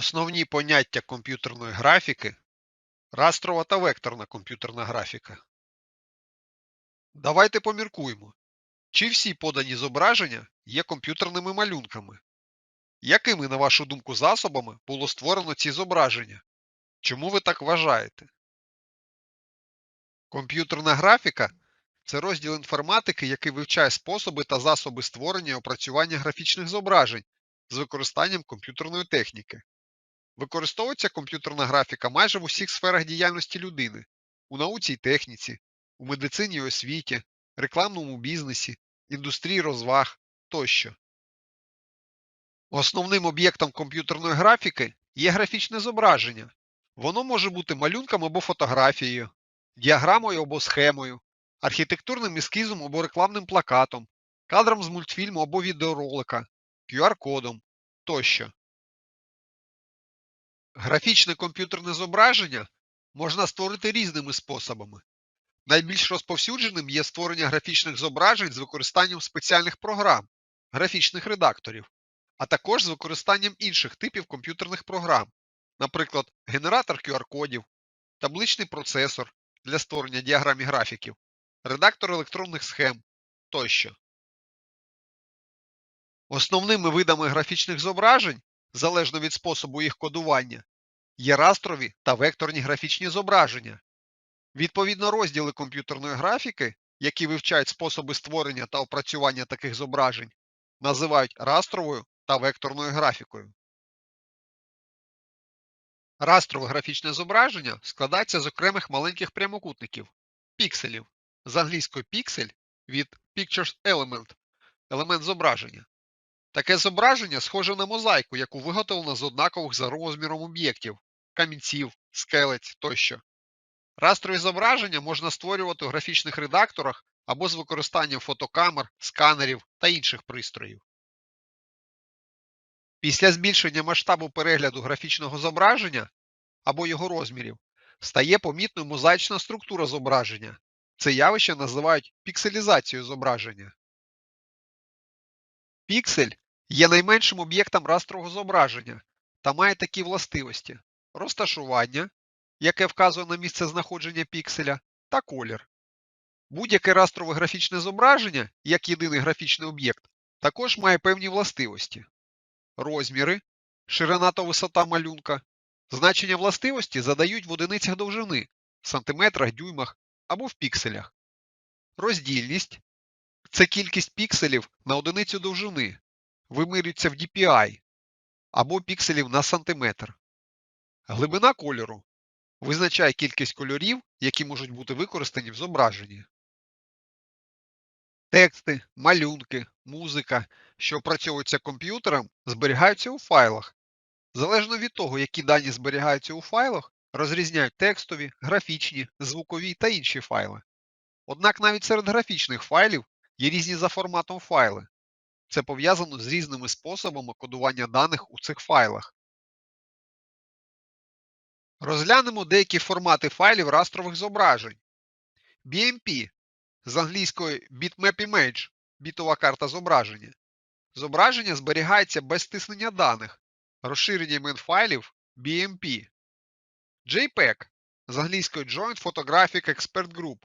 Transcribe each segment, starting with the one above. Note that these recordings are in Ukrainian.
Основні поняття комп'ютерної графіки растрова та векторна комп'ютерна графіка. Давайте поміркуємо, чи всі подані зображення є комп'ютерними малюнками? Якими, на вашу думку, засобами було створено ці зображення? Чому ви так вважаєте? Комп'ютерна графіка це розділ інформатики, який вивчає способи та засоби створення і опрацювання графічних зображень з використанням комп'ютерної техніки. Використовується комп'ютерна графіка майже в усіх сферах діяльності людини у науці й техніці, у медицині й освіті, рекламному бізнесі, індустрії розваг тощо. Основним об'єктом комп'ютерної графіки є графічне зображення. Воно може бути малюнком або фотографією, діаграмою або схемою, архітектурним ескізом або рекламним плакатом, кадром з мультфільму або відеоролика, QR-кодом тощо. Графічне комп'ютерне зображення можна створити різними способами. Найбільш розповсюдженим є створення графічних зображень з використанням спеціальних програм, графічних редакторів, а також з використанням інших типів комп'ютерних програм, наприклад, генератор QR-кодів, табличний процесор для створення діаграм і графіків, редактор електронних схем тощо. Основними видами графічних зображень, залежно від способу їх кодування, є растрові та векторні графічні зображення. Відповідно, розділи комп'ютерної графіки, які вивчають способи створення та опрацювання таких зображень, називають растровою та векторною графікою. Растрове графічне зображення складається з окремих маленьких прямокутників пікселів з англійської піксель від Pictures Element елемент зображення. Таке зображення схоже на мозаїку, яку виготовлено з однакових за розміром об'єктів, камінців, скелець тощо. Растрові зображення можна створювати у графічних редакторах або з використанням фотокамер, сканерів та інших пристроїв. Після збільшення масштабу перегляду графічного зображення або його розмірів стає помітною мозаїчна структура зображення. Це явище називають пікселізацією зображення. Піксель є найменшим об'єктом растрового зображення та має такі властивості розташування, яке вказує на місце знаходження пікселя, та колір. Будь-яке растрове графічне зображення, як єдиний графічний об'єкт, також має певні властивості. Розміри, ширина та висота малюнка, значення властивості задають в одиницях довжини, в сантиметрах, дюймах або в пікселях. Роздільність це кількість пікселів на одиницю довжини, вимірюється в DPI або пікселів на сантиметр. Глибина кольору визначає кількість кольорів, які можуть бути використані в зображенні. Тексти, малюнки, музика, що опрацьовуються комп'ютером, зберігаються у файлах. Залежно від того, які дані зберігаються у файлах, розрізняють текстові, графічні, звукові та інші файли. Однак навіть серед графічних файлів є різні за форматом файли. Це пов'язано з різними способами кодування даних у цих файлах. Розглянемо деякі формати файлів растрових зображень. BMP з англійської Bitmap Image бітова карта зображення. Зображення зберігається без стиснення даних, розширення імен файлів BMP. JPEG з англійської Joint Photographic Expert Group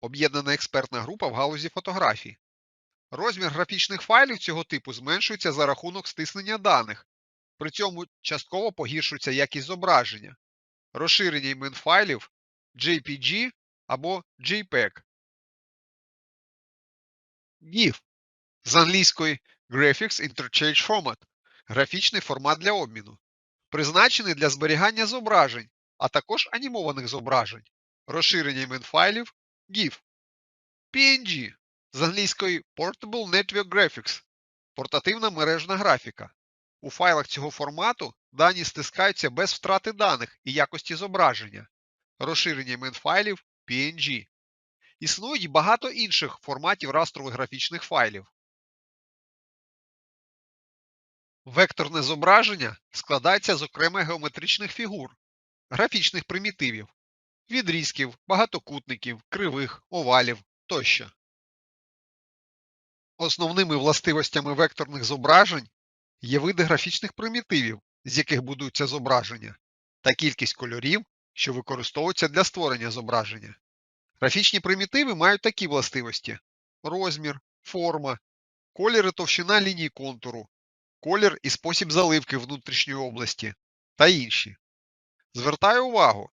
об'єднана експертна група в галузі фотографії. Розмір графічних файлів цього типу зменшується за рахунок стиснення даних, при цьому частково погіршується якість зображення, розширення імен файлів JPG або JPEG. GIF з англійської Graphics Interchange Format. Графічний формат для обміну, призначений для зберігання зображень, а також анімованих зображень, розширення імен файлів GIF. PNG з англійської Portable Network Graphics портативна мережна графіка. У файлах цього формату дані стискаються без втрати даних і якості зображення, розширення імен файлів PNG. Існують багато інших форматів растрових графічних файлів. Векторне зображення складається з окремих геометричних фігур, графічних примітивів, відрізків, багатокутників, кривих, овалів тощо. Основними властивостями векторних зображень є види графічних примітивів, з яких будується зображення, та кількість кольорів, що використовуються для створення зображення. Графічні примітиви мають такі властивості: розмір, форма, колір і товщина ліній контуру, колір і спосіб заливки внутрішньої області та інші. Звертаю увагу,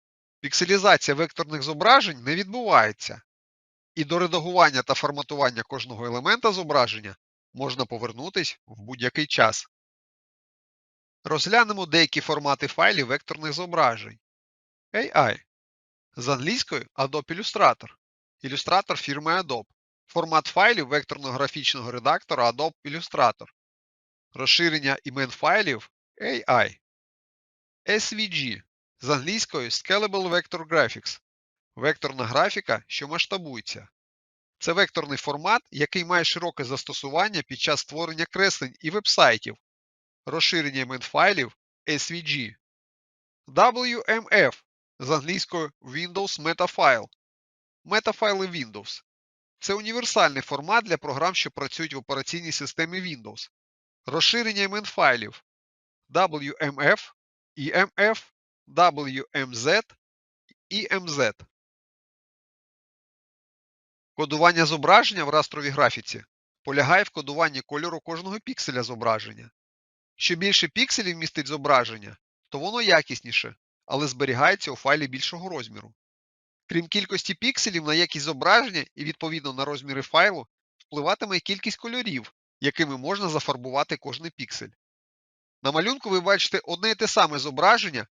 пікселізація векторних зображень не відбувається, і до редагування та форматування кожного елемента зображення можна повернутись в будь-який час. Розглянемо деякі формати файлів векторних зображень. AI. З англійської Adobe Illustrator. Ілюстратор фірми Adobe. Формат файлів векторно-графічного редактора Adobe Illustrator. Розширення імен файлів AI. SVG. З англійської Scalable Vector Graphics. Векторна графіка, що масштабується. Це векторний формат, який має широке застосування під час створення креслень і вебсайтів, розширення імен файлів SVG. WMF з англійською Windows Metafile. Метафайли Windows. Це універсальний формат для програм, що працюють в операційній системі Windows. Розширення імен файлів WMF, EMF, WMZ і MZ. Кодування зображення в растровій графіці полягає в кодуванні кольору кожного пікселя зображення. Що більше пікселів містить зображення, то воно якісніше, але зберігається у файлі більшого розміру. Крім кількості пікселів на якість зображення і відповідно на розміри файлу, впливатиме і кількість кольорів, якими можна зафарбувати кожний піксель. На малюнку ви бачите одне і те саме зображення,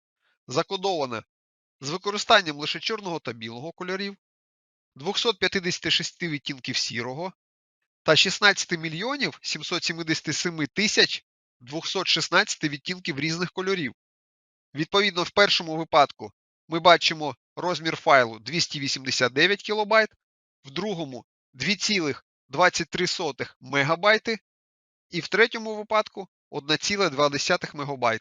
закодоване з використанням лише чорного та білого кольорів, 256 відтінків сірого та 16 мільйонів 777 тисяч 216 відтінків різних кольорів. Відповідно, в першому випадку ми бачимо розмір файлу 289 кБ, в другому 2,23 МБ і в третьому випадку 1,2 МБ.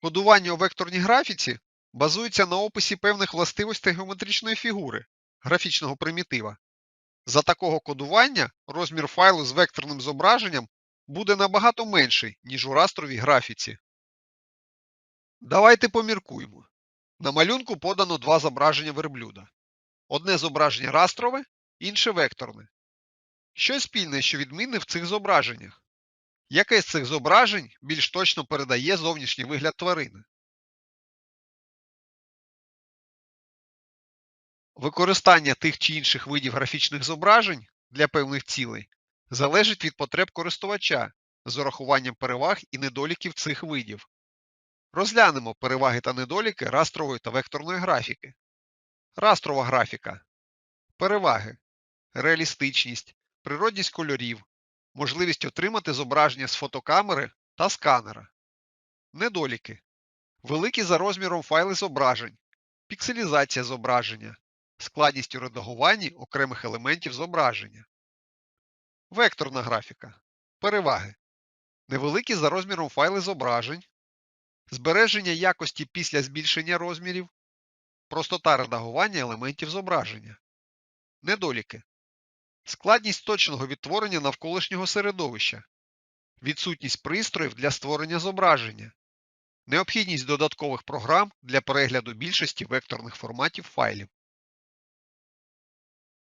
Кодування у векторній графіці базується на описі певних властивостей геометричної фігури графічного примітива. За такого кодування розмір файлу з векторним зображенням буде набагато менший, ніж у растровій графіці. Давайте поміркуємо. На малюнку подано два зображення верблюда. Одне зображення растрове, інше векторне. Що спільне, що відмінне в цих зображеннях? Яке з цих зображень більш точно передає зовнішній вигляд тварини? Використання тих чи інших видів графічних зображень для певних цілей залежить від потреб користувача з урахуванням переваг і недоліків цих видів. Розглянемо переваги та недоліки растрової та векторної графіки. Растрова графіка. Переваги. Реалістичність, природність кольорів, можливість отримати зображення з фотокамери та сканера. Недоліки. Великі за розміром файли зображень, пікселізація зображення, складність у редагуванні окремих елементів зображення. Векторна графіка. Переваги. Невеликі за розміром файли зображень, збереження якості після збільшення розмірів, простота редагування елементів зображення. Недоліки. Складність точного відтворення навколишнього середовища, відсутність пристроїв для створення зображення, необхідність додаткових програм для перегляду більшості векторних форматів файлів.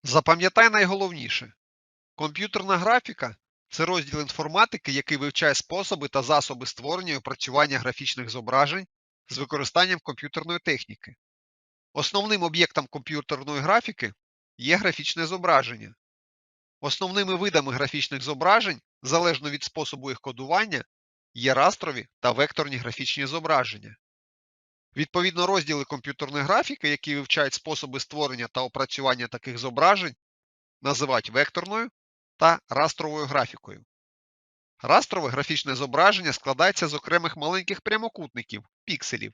Запам'ятай найголовніше. Комп'ютерна графіка це розділ інформатики, який вивчає способи та засоби створення і опрацювання графічних зображень з використанням комп'ютерної техніки. Основним об'єктом комп'ютерної графіки є графічне зображення. Основними видами графічних зображень, залежно від способу їх кодування, є растрові та векторні графічні зображення. Відповідно, розділи комп'ютерної графіки, які вивчають способи створення та опрацювання таких зображень, називають векторною та растровою графікою. Растрове графічне зображення складається з окремих маленьких прямокутників пікселів.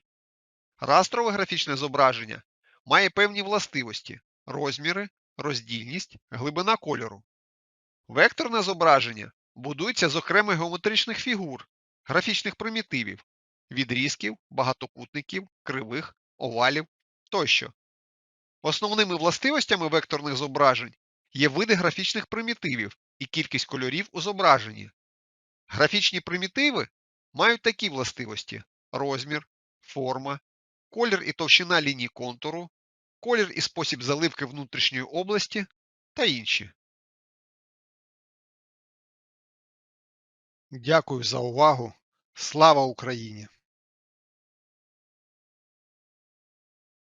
Растрове графічне зображення має певні властивості розміри, роздільність, глибина кольору. Векторне зображення будується з окремих геометричних фігур, графічних примітивів, відрізків, багатокутників, кривих, овалів тощо. Основними властивостями векторних зображень є види графічних примітивів і кількість кольорів у зображенні. Графічні примітиви мають такі властивості: розмір, форма, колір і товщина ліній контуру, колір і спосіб заливки внутрішньої області та інші. Дякую за увагу. Слава Україні!